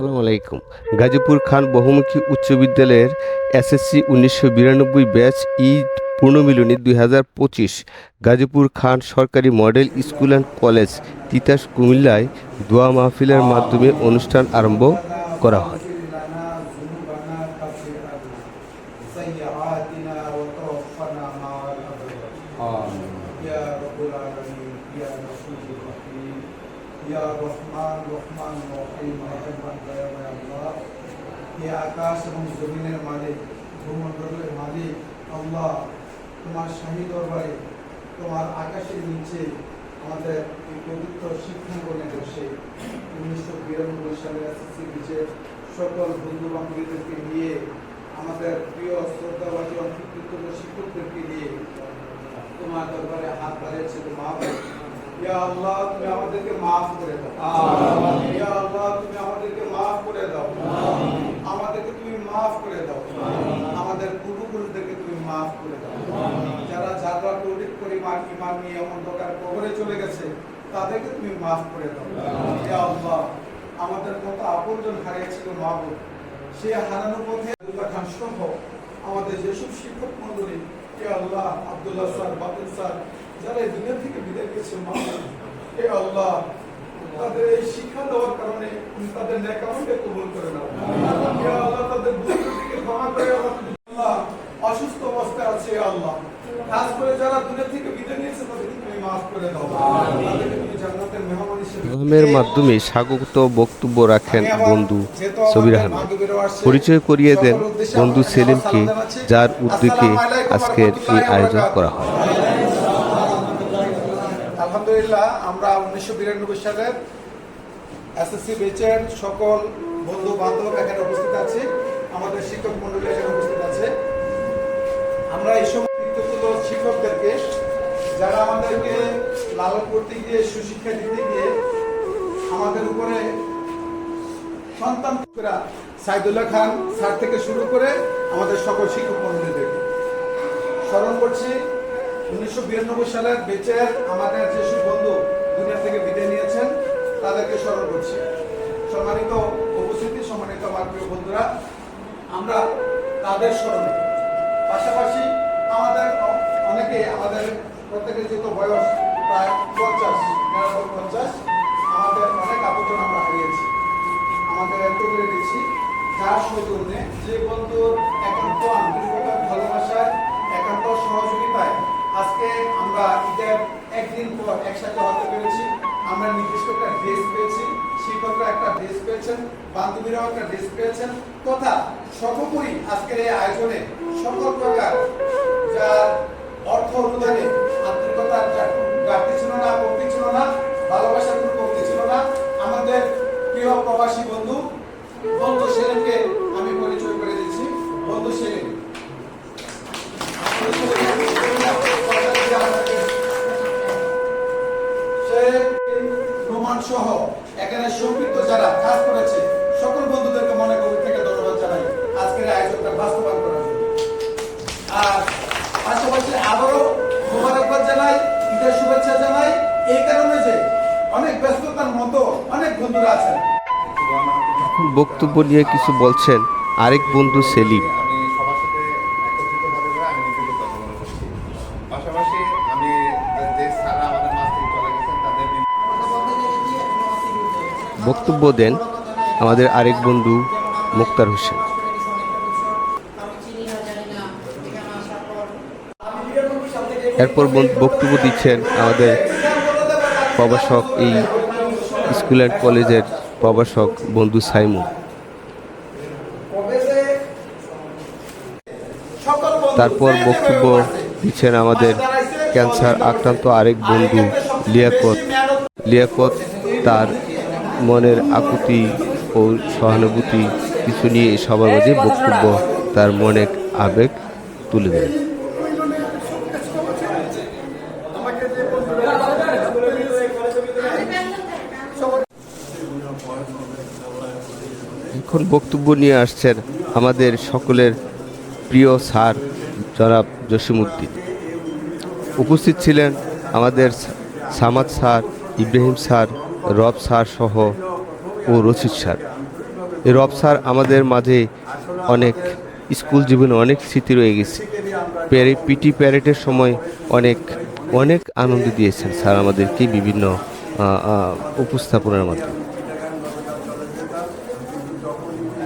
আসসালামু আলাইকুম গাজীপুর খান বহুমুখী উচ্চ বিদ্যালয়ের এসএসসি উনিশশো বিরানব্বই ব্যাচ ঈদ পূর্ণমিলনী দুই হাজার পঁচিশ গাজীপুর খান সরকারি model school and college Titas কুমিল্লায় দোয়া মাহফিলের মাধ্যমে অনুষ্ঠান আরম্ভ করা হয় سيئاتنا وتوفنا مع الأبرار يا رب العالمين يا رسول الرحيم আকাশ এবং জমিনের মালিক, ভূমণ্ডলের মালিক, আল্লাহ, তোমার স্বামী দরবারে, তোমার আকাশের নিচে আমাদের এই পবিত্র শিক্ষাঙ্গনে বসে উনিশশো বিরানব্বই সালে এসএসসি বিচের সকল বন্ধু বান্ধবীদেরকে নিয়ে, আমাদের প্রিয় শ্রদ্ধাবাদী অন্তর্ভুক্ত শিক্ষকদেরকে নিয়ে তোমার দরবারে হাত বাড়িয়েছে মা ইয়া আল্লাহ তুমি আমাদেরকে মাফ করে দাও। ইয়া আল্লাহ তুমি আমাদেরকে মাফ করে দাও। আমাদেরকে তুমি মাফ করে দাও। আমাদের পূর্বপুরুষদেরকে তুমি মাফ করে দাও। যারা যারা তৌলিক পরিমাণ ইমান নিয়ে অন্ধকার কবরে চলে গেছে তাদেরকে তুমি মাফ করে দাও। ইয়া আল্লাহ আমাদের কত আপনজন হারিয়েছিল মাহবুব সে হারানো পথে খান সহ আমাদের যেসব শিক্ষক মন্ডলী কে আল্লাহ আব্দুল্লাহ স্যার বাতিল স্যার যারা এই দুনিয়া থেকে বিদায় গেছে হে আল্লাহ তাদের এই শিক্ষা দেওয়ার কারণে তাদের নেকামকে কবুল করে নাও। হে আল্লাহ তাদের ক্ষমা করে আল্লাহ অসুস্থ অবস্থায় আছে আল্লাহ। খাস করে যারা দুনিয়া থেকে বিদায় নিয়েছে তাদেরকে তুমি মাফ করে দাও। তাদেরকে তুমি জান্নাতের মেহমান হিসেবে ইমামের মাধ্যমে স্বাগত বক্তব্য রাখেন বন্ধু সবির আহমেদ। পরিচয় করিয়ে দেন বন্ধু সেলিমকে যার উদ্যোগে আজকের এই আয়োজন করা হয়। আলহামদুলিল্লাহ, আমরা উনিশশো বিরানব্বই সালের এসএসসি বেচের সকল বন্ধু বান্ধব এখানে উপস্থিত আছে, আমাদের শিক্ষক মন্ডলী এখানে উপস্থিত আছে। আমরা এই সময় শিক্ষকদেরকে, যারা আমাদেরকে লালন করতে গিয়ে, সুশিক্ষা দিতে গিয়ে আমাদের উপরে সন্তান সাইদুল্লাহ খান স্যার থেকে শুরু করে আমাদের সকল শিক্ষক মন্ডলীদেরকে। স্মরণ করছি উনিশশো বিরানব্বই সালের বেচের আমাদের যেসব বন্ধু দুনিয়া থেকে বিদায় নিয়েছেন, তাদেরকে স্মরণ করছি। সম্মানিত উপস্থিতি, সম্মানিত আমার প্রিয় বন্ধুরা, আমরা তাদের স্মরণে পাশাপাশি আমাদের অনেকে, আমাদের প্রত্যেকের যেহেতু বয়স প্রায় পঞ্চাশ, নিরানব্বই, পঞ্চাশ, আমাদের অনেক আপত্তন আমরা হারিয়েছি। আমাদের এত করে দিচ্ছি, যার সৌজন্যে যে বন্ধুর একান্ত আন্তরিকতার ভালোবাসায়, একান্ত সহযোগিতায় আজকে আমরা ঈদের একদিন পর একসাথে হতে পেরেছি। আমরা নির্দিষ্ট একটা ড্রেস পেয়েছি। শিক্ষকরা একটা ড্রেস পেয়েছেন, বান্ধবীরাও একটা ড্রেস পেয়েছেন। তথা সর্বোপরি আজকের এই আয়োজনে সকল প্রকার যার অর্থ অনুদানে আন্তরিকতার ঘাটতি ছিল না, কমতি ছিল না, ভালোবাসার কোনো কমতি ছিল না, আমাদের প্রিয় প্রবাসী বন্ধু বন্ধু সেলিমকে এই কারণে যে অনেক ব্যস্ততার মতো অনেক বন্ধুরা আছেন। বক্তব্য নিয়ে কিছু বলছেন আরেক বন্ধু সেলিম। বক্তব্য দেন আমাদের আরেক বন্ধু মুক্তার হোসেন। এরপর বক্তব্য দিচ্ছেন আমাদের প্রভাষক এই স্কুল অ্যান্ড কলেজের প্রভাষক বন্ধু সাইমুন। তারপর বক্তব্য দিচ্ছেন আমাদের ক্যান্সার আক্রান্ত আরেক বন্ধু লিয়াকত। লিয়াকত তার মনের আকুতি ও সহানুভূতি কিছু নিয়ে সবার মাঝে বক্তব্য, তার মনে আবেগ তুলে দেন এখন বক্তব্য নিয়ে আসছেন আমাদের সকলের প্রিয় স্যার জনাব জসিমুদ্দিন উপস্থিত ছিলেন আমাদের Samad sir, Ibrahim sir, Rab sir সহ ও রশিদ স্যার। রব স্যার আমাদের মাঝে অনেক স্কুল জীবনে অনেক স্মৃতি রয়ে গেছে। প্যারে পিটি প্যারেডের সময় অনেক অনেক আনন্দ দিয়েছেন স্যার আমাদেরকে বিভিন্ন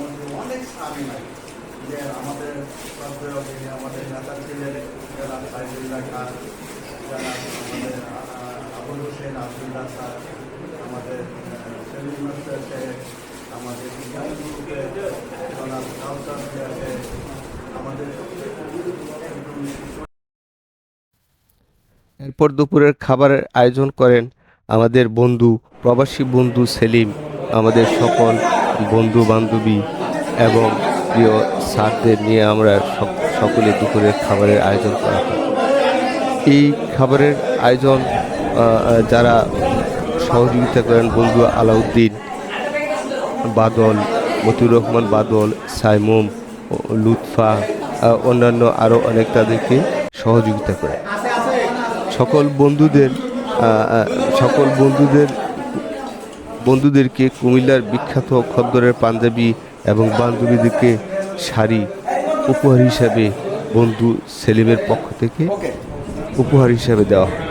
মধ্যে অনেক স্বামী নাই যে আমাদের আমাদের নেতা ছিলেন, যারা সাইদুল্লাহ খান, যারা আমাদের আবুল হোসেন আবদুল্লাহ স্যার, আমাদের সেলিম মাস্টার আমাদের সাহেব, আমাদের এরপর দুপুরের খাবারের আয়োজন করেন আমাদের বন্ধু, প্রবাসী বন্ধু সেলিম, আমাদের সকল বন্ধু বান্ধবী এবং প্রিয় স্যারদের নিয়ে আমরা সক- সকলে দুপুরের খাবারের আয়োজন করা হয়। এই খাবারের আয়োজন যারা সহযোগিতা করেন বন্ধু আলাউদ্দিন বাদল, মতিউর রহমান বাদল, সাইমুম লুৎফা অন্যান্য আরও অনেক তাদেরকে সহযোগিতা করে। সকল বন্ধুদের সকল বন্ধুদের বন্ধুদেরকে কুমিল্লার বিখ্যাত খদ্দরের পাঞ্জাবি এবং বান্ধবীদেরকে শাড়ি উপহার হিসাবে বন্ধু সেলিমের পক্ষ থেকে উপহার হিসাবে দেওয়া হয়।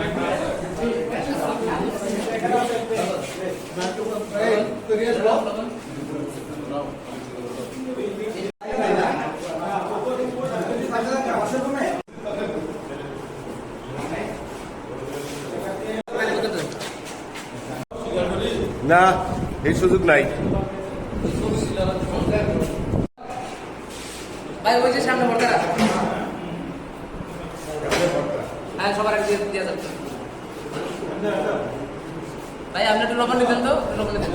না, এই সুযোগ নাই। ভাই, ওই যে সামনে ভোটটা হ্যাঁ যাবে ভাই, আপনি একটু লবণ নেবেন তো? লবণ দিতেন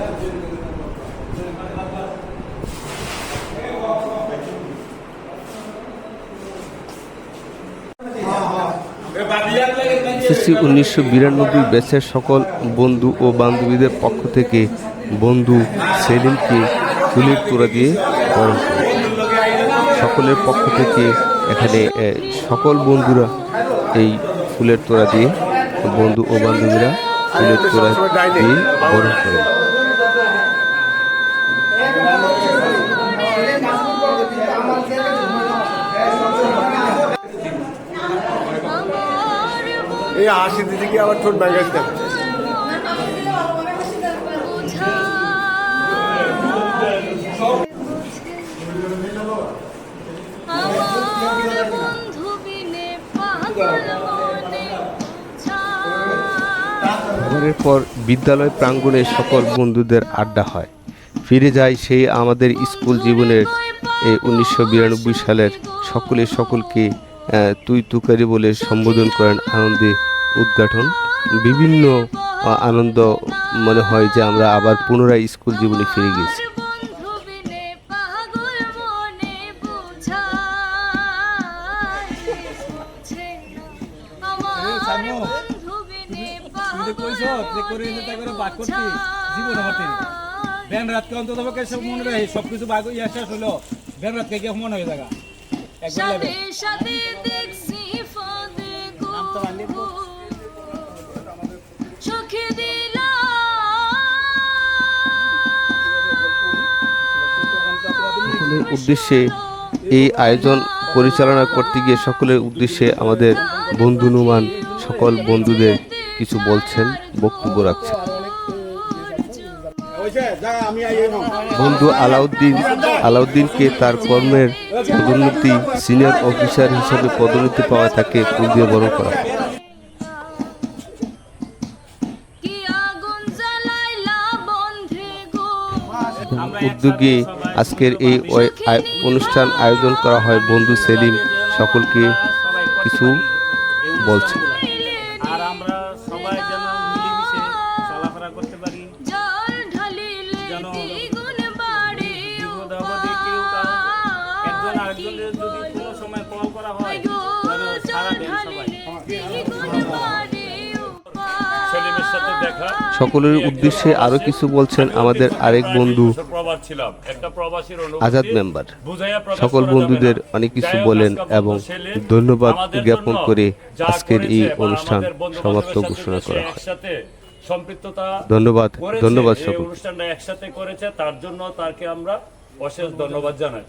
এসএসসি উনিশশো বিরানব্বই ব্যাচের সকল বন্ধু ও বান্ধবীদের পক্ষ থেকে বন্ধু সেলিমকে ফুলের তোড়া দিয়ে বরণ করে। সকলের পক্ষ থেকে এখানে সকল বন্ধুরা এই ফুলের তোড়া দিয়ে, বন্ধু ও বান্ধবীরা ফুলের তোড়া দিয়ে বরণ করে এই হাসি কি আবার ঠোঁট ব্যাঙ্গাইতে পর বিদ্যালয় প্রাঙ্গণে সকল বন্ধুদের আড্ডা হয়। ফিরে যায় সেই আমাদের স্কুল জীবনের এই উনিশশো বিরানব্বই সালের সকলে সকলকে তুই তুকারি বলে সম্বোধন করেন আনন্দে উদ্ঘাটন। বিভিন্ন আনন্দ মনে হয় যে আমরা আবার পুনরায় স্কুল জীবনে ফিরে গেছি। ব্যান রাতকে অন্তত সব মনে রাখে সব কিছু বাগ ইয়া শেষ হলো ব্যান রাতকে গিয়ে মনে হয়ে একবার সাথে লাগবে সাথে দেখছি ফাঁদে গো। চোখে দিলা। সকলের উদ্দেশ্যে এই আয়োজন পরিচালনা করতে গিয়ে সকলের উদ্দেশ্যে আমাদের বন্ধু নুমান সকল বন্ধুদের কিছু বলছেন বক্তব্য রাখছেন। বন্ধু আলাউদ্দিন আলাউদ্দিনকে তার কর্মের পদোন্নতি সিনিয়র অফিসার হিসেবে পদোন্নতি পাওয়া তাকে ফুল দিয়ে বরণ করা উদ্যোগে আজকের এই অনুষ্ঠান আয়োজন করা হয় বন্ধু সেলিম সকলকে কিছু বলছে। আর আমরা সবাই যেন সকলের উদ্দেশ্যে আরও কিছু বলছেন আমাদের আরেক বন্ধু আজাদ মেম্বার। সকল বন্ধুদের অনেক কিছু বলেন এবং ধন্যবাদ জ্ঞাপন করে আজকের এই অনুষ্ঠান সমাপ্ত ঘোষণা করা হয়। সম্পৃক্ততা ধন্যবাদ ধন্যবাদ সকল অনুষ্ঠানটা একসাথে করেছে, তার জন্য তাকে আমরা অশেষ ধন্যবাদ জানাই।